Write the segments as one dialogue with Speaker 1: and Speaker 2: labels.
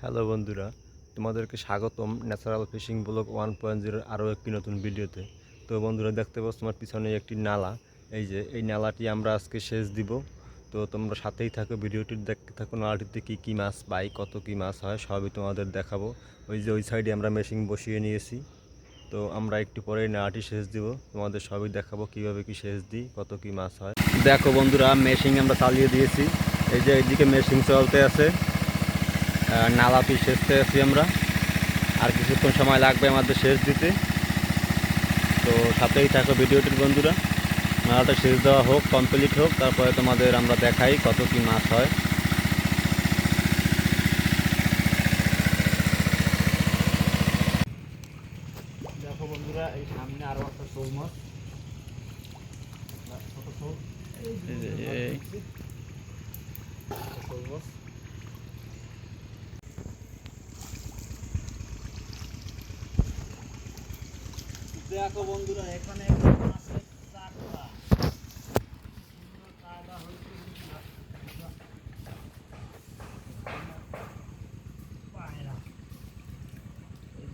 Speaker 1: Hello বন্ধুরা, তোমাদেরকে স্বাগতম natural fishing block one point জিরোর আরও একটি নতুন ভিডিওতে। তো বন্ধুরা, দেখতে পাচ্ছ তোমার পিছনে একটি নালা। এই যে, এই নালাটি আমরা আজকে শেষ দিব। তো তোমরা সাথেই থাকো, ভিডিওটি দেখতে থাকো। নালাটিতে কী কী মাছ পাই, কত কী মাছ হয়, সবই তোমাদের দেখাবো। ওই যে, ওই সাইডে আমরা মেশিন বসিয়ে নিয়েছি। তো আমরা একটু পরেই নালাটি শেষ দিব। তোমাদের সবই দেখাবো কীভাবে কি শেষ দিই, কত কী মাছ হয়। দেখো বন্ধুরা, মেশিন আমরা চালিয়ে দিয়েছি। এই যে, এইদিকে মেশিন চলতে আছে। নালাটি সেচতে আছি আমরা। আর কিছুক্ষণ সময় লাগবে আমাদের সেচ দিতে। তো সাথেই থাকো ভিডিওটির বন্ধুরা। নালাটা সেচ দেওয়া হোক কমপ্লিট হোক, তারপরে তোমাদের আমরা দেখাই কত কি মাছ হয়।
Speaker 2: এই সামনে আরও একটা শোল ছোট শোল এই যে
Speaker 1: এই যে,
Speaker 2: মাছ
Speaker 1: এই।
Speaker 2: দেখছি। ছোট শোল মাছ। দেখো বন্ধুরা, এখানে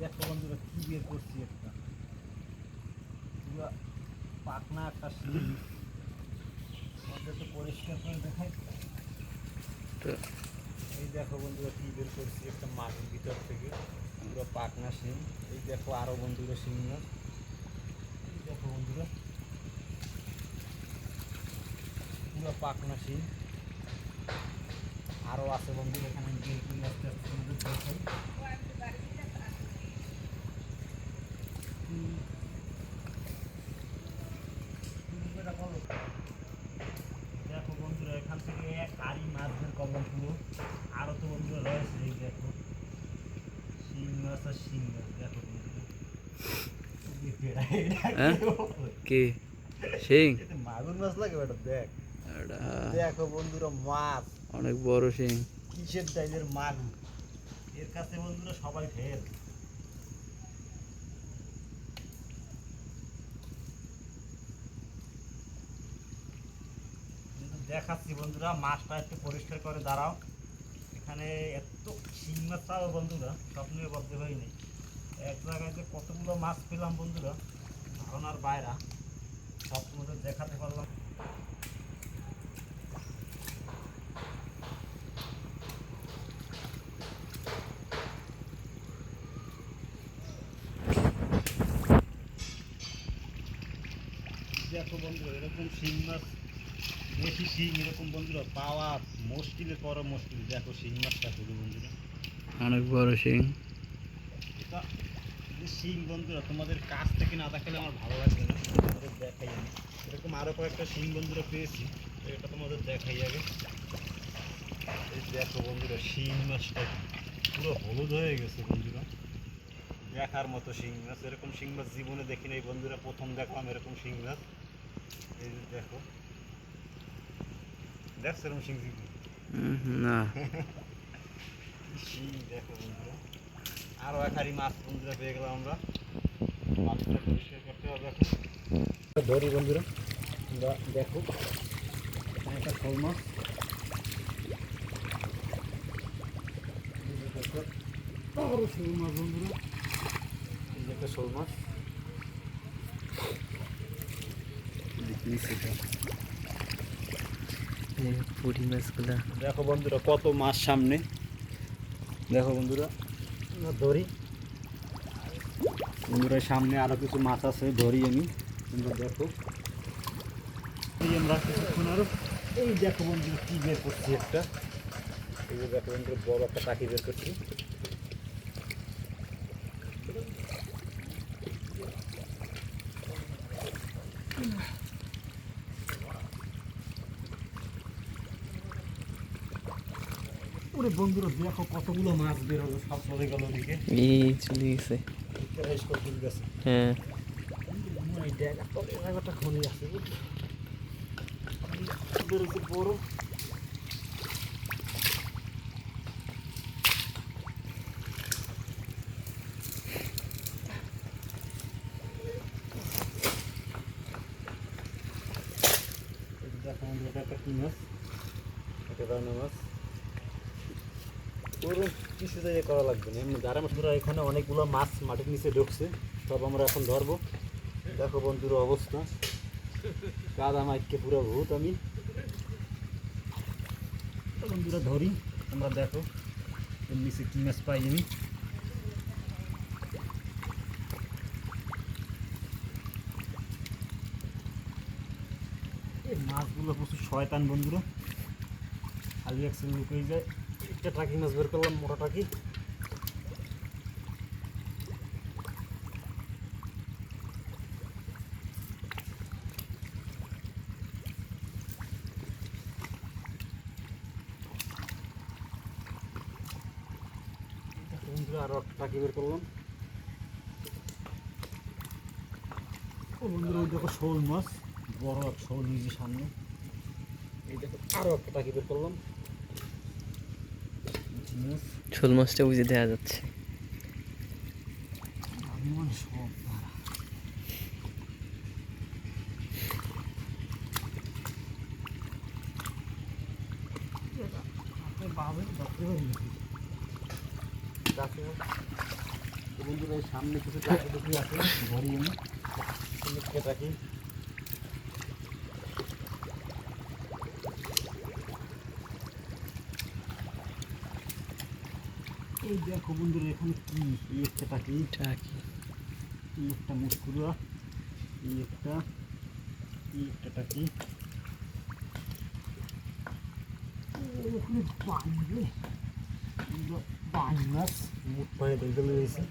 Speaker 2: দেখো কি বের করছি একটা? পাকনা একটা আমাদের তো পরিষ্কার করে দেখাই। এই দেখো বন্ধুরা, কি বের করছি একটা মাছের ভিতর থেকে। পুরো পাকনা শিল এই দেখো আরও বন্ধুরা মাছ এই দেখো বন্ধুরা। পুরো পাকনা শিল আরও আছে বন্ধু এখানে করে আস্তে আস্তে তোমাদের দেখাই দেখো বন্ধুরা এখান থেকে এক হাড়ি মাছ বের করলাম পুরো আরও তো বন্ধুরা রয়েছে এই দেখো শিং মাছ আর শিং মাছ দেখো বন্ধুরা এই পেড়া, এটা
Speaker 3: হ্যাঁ?
Speaker 2: কি?
Speaker 3: শিং?
Speaker 2: মাগুর মাছ লাগে বেটা দেখ। দেখো বন্ধুরা মাছ।
Speaker 3: অনেক বড় শিং।
Speaker 2: কিসের টাইপের মাগুর এর কাছে বন্ধুরা সবাই কিন্তু দেখাচ্ছি বন্ধুরা মাছটা একটু পরিষ্কার করে দাঁড়াও। এখানে এত শিং মাছ পাবো বন্ধুরা স্বপ্নে বলতে পারিনি এক জায়গায় যে কতগুলো মাছ পেলাম বন্ধুরা ধারণার বাইরা সব তোমাদের দেখাতে পারলাম। দেখো বন্ধুরা এরকম শিং মাছ বেশি শিং এরকম বন্ধুরা পাওয়া মুশকিলের পর মুশকিল দেখো শিং মাছটা শুধু বন্ধুরা।
Speaker 3: অনেক বড় শিং।
Speaker 2: শিং বন্ধুরা তোমাদের কাছ থেকে না দেখালে আমার ভালো লাগবে না। তোমাদের দেখাই আমি। এরকম আরও কয়েকটা শিং বন্ধুরা পেয়েছি এটা তোমাদের দেখাই আগে। এই দেখো বন্ধুরা শিং মাছটা পুরো হলুদ হয়ে গেছে বন্ধুরা। দেখার মতো শিং মাছ। এরকম শিং মাছ জীবনে দেখি নাই বন্ধুরা প্রথম দেখলাম এরকম শিং মাছ। এই যে দেখো। দেখছ এরকম শিং জীবনে
Speaker 3: না।
Speaker 2: শিং দেখো বন্ধুরা। আরও এক হাড়ি মাছ বন্ধুরা পেয়ে গেলাম আমরা। মাছটা পরিষ্কার করতে হবে এখন। ধরি বন্ধুরা তোমরা দেখো এখানে একটা শোল মাছ। শোল মাছ বন্ধুরা। একটা শোল মাছ।
Speaker 3: পুরি মাছগুলা।
Speaker 2: দেখো বন্ধুরা কত মাছ সামনে। দেখো বন্ধুরা। আমরা ধরি। বন্ধুরা সামনে আরও কিছু মাছ আছে, ধরি আমি। তোমরা দেখো। আমরা কিছুক্ষণ আরও এই দেখো বন্ধুরা কি বের করছি একটা। এই দেখো বন্ধুরা, বড় একটা পাখি বের করছি। ওরে বন্ধুরা দেখো কতগুলো মাছ বের হলো সব চলে গেল ওদিকে।
Speaker 3: এই চলে গেছে। হ্যাঁ?
Speaker 2: বড়। দেখো এটা একটা কি মাছ? এটা মাছ। বড় কিছু জায়গায় করা লাগবে না। এমনি যারা বন্ধুরা এখানে অনেকগুলো মাছ মাটির নিচে ঢুকছে, সব আমরা এখন ধরবো। দেখো বন্ধুর অবস্থা। কাদা মাইককে পুরো ভূত আমি। বন্ধুরা ধরি, তোমরা দেখো। নিচে কি মাছ পাই আমি। মাছগুলো প্রচুর শয়তান বন্ধুরা। খালি এক লুকিয়ে যায়। একটা টাকি মাছ বের করলাম, মোটা টাকি। দেখো বন্ধুরা, আরও একটা টাকি বের করলাম। বন্ধুরা ওই দেখো শোল মাছ, বড় এক শোল নিজে সামনে। এই দেখো আরও একটা টাকি বের করলাম।
Speaker 3: শোল মাছটা বুঝে দেওয়া যাচ্ছে।
Speaker 2: বন্ধুরা সামনে কিছু টাকি টুকি আছে ধরি আমি। অনেকটা এই দেখো বন্ধুরা এখানে কি? এই একটা টাকি
Speaker 3: টাকি
Speaker 2: এই একটা মুসকুরা এই একটা এই একটা টাকি ওখানে বাঁধ মাছ মুখ পায়ে দেখতে লেগেছে।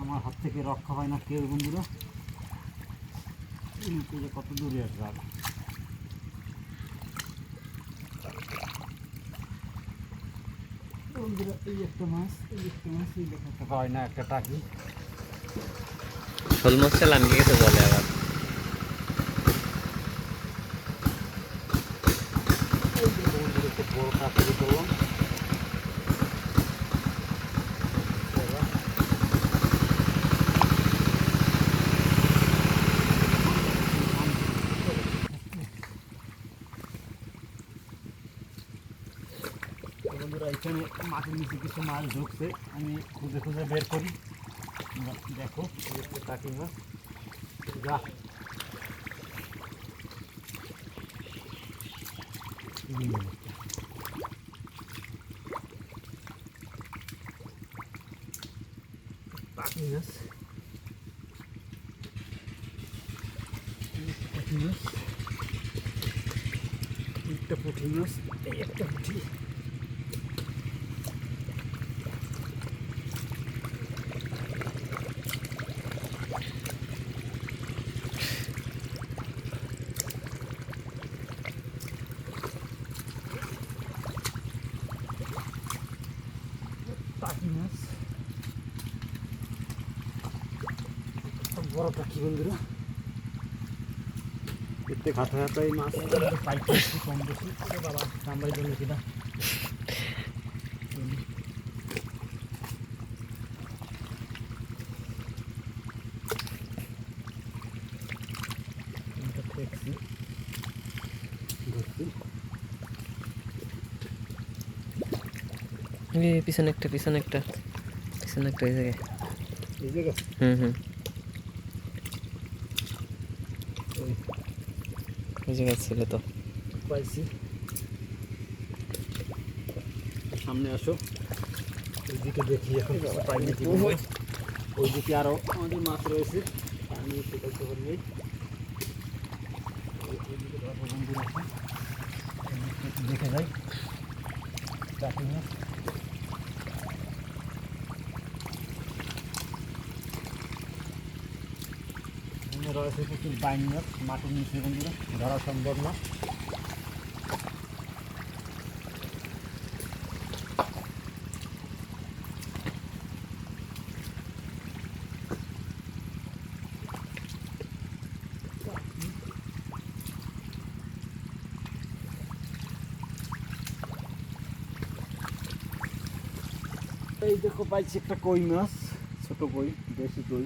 Speaker 2: আমার হাত থেকে রক্ষা হয় না কেউ বন্ধুরা। কত দূরে আর বন্ধুরা এই একটা মাছ মাছ না একটা টাকি
Speaker 3: শোল মাছটা লামকে গেছে বলে আবার
Speaker 2: এই যে বন্ধুরা একটা বড় টাকি করলাম বন্ধুরা এখানে মাটির নিচে কিছু মাছ ঢুকছে। আমি খুঁজে খুঁজে বের করি। তোমরা দেখো, এই একটা টাকি মাছ। যা। এই যে একটা। টাকি মাছ। এই একটা টাকি মাছ, একটা পুঁটি মাছ এই একটা পুঁটি টাকি মাছ বড় টাকি বন্ধুরা খাতা খাতাই মাছ একটু কম বেশি বাবা দেখছি ধরছি
Speaker 3: এই পিছনে একটা পিছনে একটা পিছনে একটা এই জায়গায়।
Speaker 2: এই জায়গা
Speaker 3: হুম হুম
Speaker 2: ওই
Speaker 3: এই জায়গায় ছিল তো।
Speaker 2: পাইছি। সামনে আসো। ওই দিকে দেখি এখন কিছু পাই নাকি ওই। দিকে আরও আমাদের মাছ রয়েছে। আমি সেটা তো পারি একটু দেখে যাই। চাকরি মাছ রয়েছে প্রচুর বাইন মাছ মাটির নিচে বন্ধুরা ধরা সম্ভব না এই দেখো পাইছি একটা কই মাছ ছোট কই দেশি কই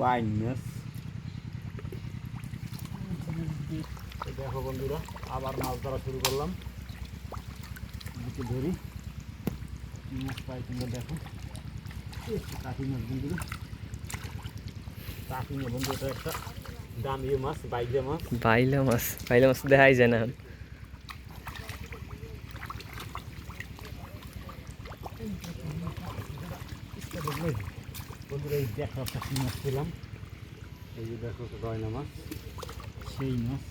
Speaker 2: একটা ধরতে হবে। বন্ধুরা বাইন মাছ দেখো বন্ধুরা আবার মাছ ধরা শুরু করলাম। দিকে ধরি। মাছ পাই তোমরা দেখো। কাঠি মাছ বন্ধুরা। কাঠি মাছ বন্ধু এটা একটা দামি মাছ বাইজে মাছ।
Speaker 3: বাইলা মাছ বাইলা মাছ দেখাই যায় না এখন।
Speaker 2: বন্ধুরা এই দেখো একটা মাছ পেলাম। এই যে দেখো রয়না মাছ সেই মাছ।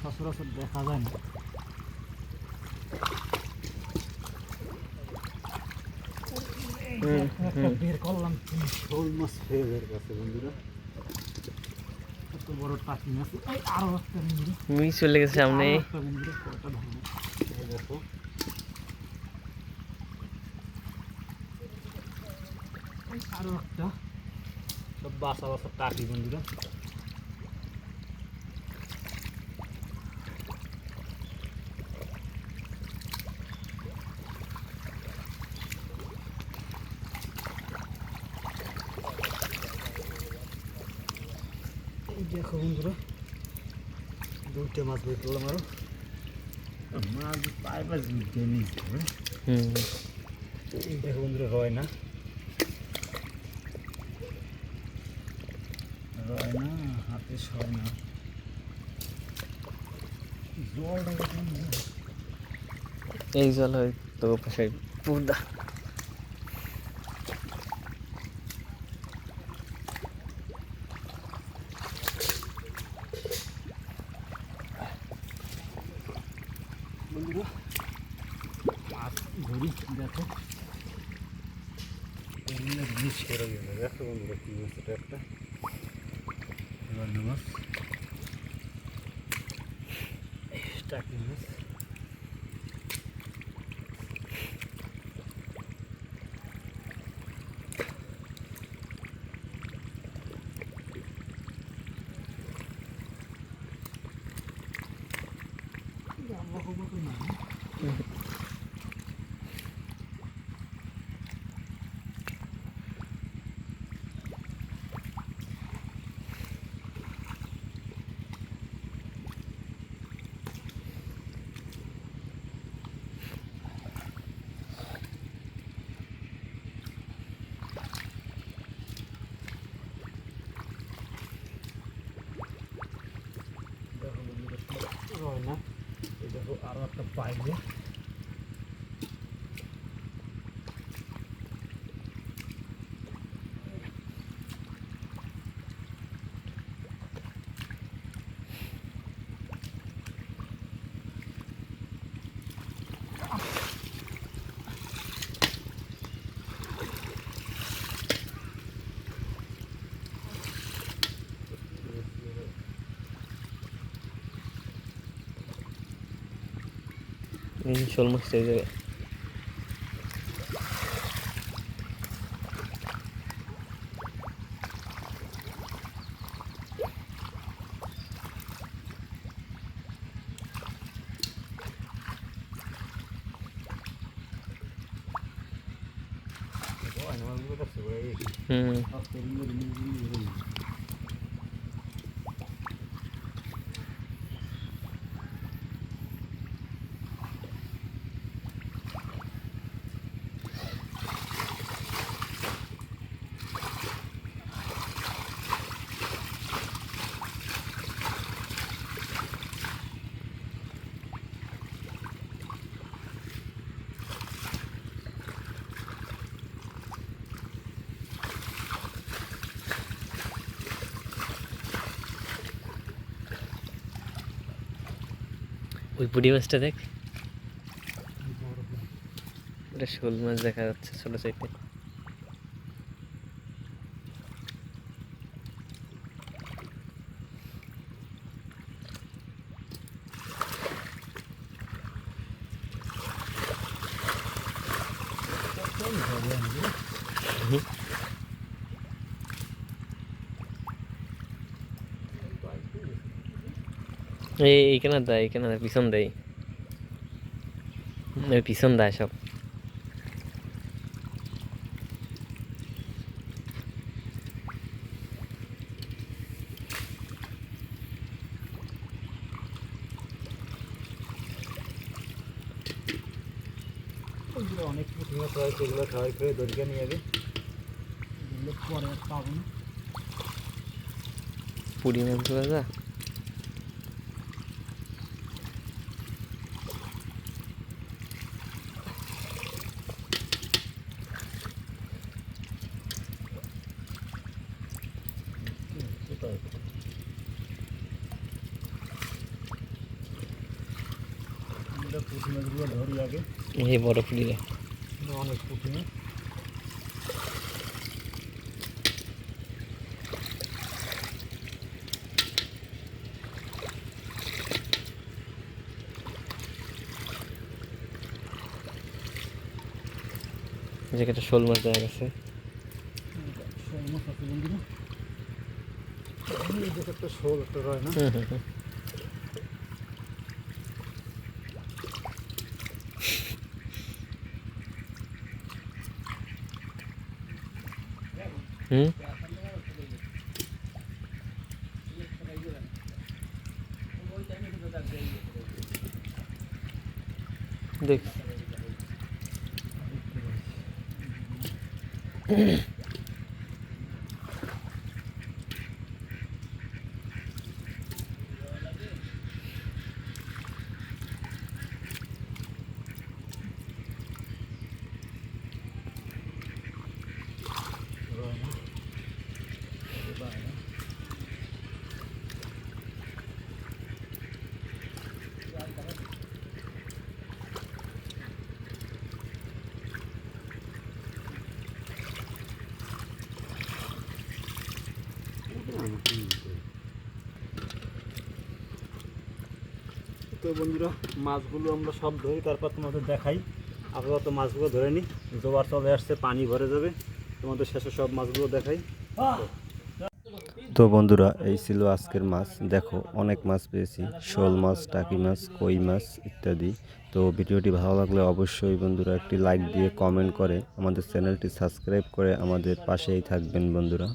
Speaker 2: সচরাচর দেখা যায় না। দেখো একটা বের করলাম শোল মাছ হয়ে বের কাছে বন্ধুরা। বড় টাকি মাছ। আরও একটা বন্ধুরা।
Speaker 3: চলে গেছে সামনে।
Speaker 2: দেখো। এই আরও একটা। সব বাসা বাসা টাকি বন্ধুরা। দেখো বন্ধুরা দুইটা মাছ বের করলাম আরও। মাছ পাশ দুইটা নিয়েছে দেখো বন্ধুরা রয় না রয় না হাতে সয় না জলটা দেখুন বন্ধুরা।
Speaker 3: এই জল হয় তো পাশে পুদা
Speaker 2: বন্ধুরা মাছ ধরি দেখো এমনি জিনিস করে গেছে দেখো বন্ধুরা কি মাছ এটা একটা রয়না মাছ টাকি মাছ দেখো বন্ধুরা কি রয় না এই দেখো আরও একটা পাইলে।
Speaker 3: এই শোল মাছটা এই জায়গায়
Speaker 2: রয় না মাছগুলো দেখছ এই
Speaker 3: হুম
Speaker 2: আস্তে ধীরে ধীরে ধীরে ধীরে
Speaker 3: ওই পুঁটি মাছটা দেখ। এটা শোল মাছ দেখা যাচ্ছে ছোট চাইতে এই এইখানে দেয় এইখানে পিছন দেয়। পিছন দেয় সব।
Speaker 2: অনেক মাছ সেগুলো খাওয়াই করে দরিকা নিয়ে যাবে। পরে পাবো
Speaker 3: পুরি যা
Speaker 2: আমরা পুঁটি মাছগুলো ধরি আগে
Speaker 3: এই বড় পুরিলে
Speaker 2: অনেক
Speaker 3: যেটা শোল মাছ দেখা গেছে।
Speaker 2: শোল মাছ আছে বন্ধুরা। একটা শোল একটা রয় না? mm তো বন্ধুরা, মাছগুলো আমরা সব ধরি, তারপর তোমাদের দেখাই। আপাতত মাছগুলো ধরে নিই জোয়ার চলে আসছে, পানি ভরে যাবে। তোমাদের শেষে সব মাছগুলো দেখাই।
Speaker 1: তো বন্ধুরা, এই ছিল আজকের মাছ। দেখো, অনেক মাছ পেয়েছি। শোল মাছ, টাকি মাছ, কই মাছ ইত্যাদি। তো ভিডিওটি ভালো লাগলে অবশ্যই বন্ধুরা একটি লাইক দিয়ে কমেন্ট করে আমাদের চ্যানেলটি সাবস্ক্রাইব করে আমাদের পাশেই থাকবেন বন্ধুরা।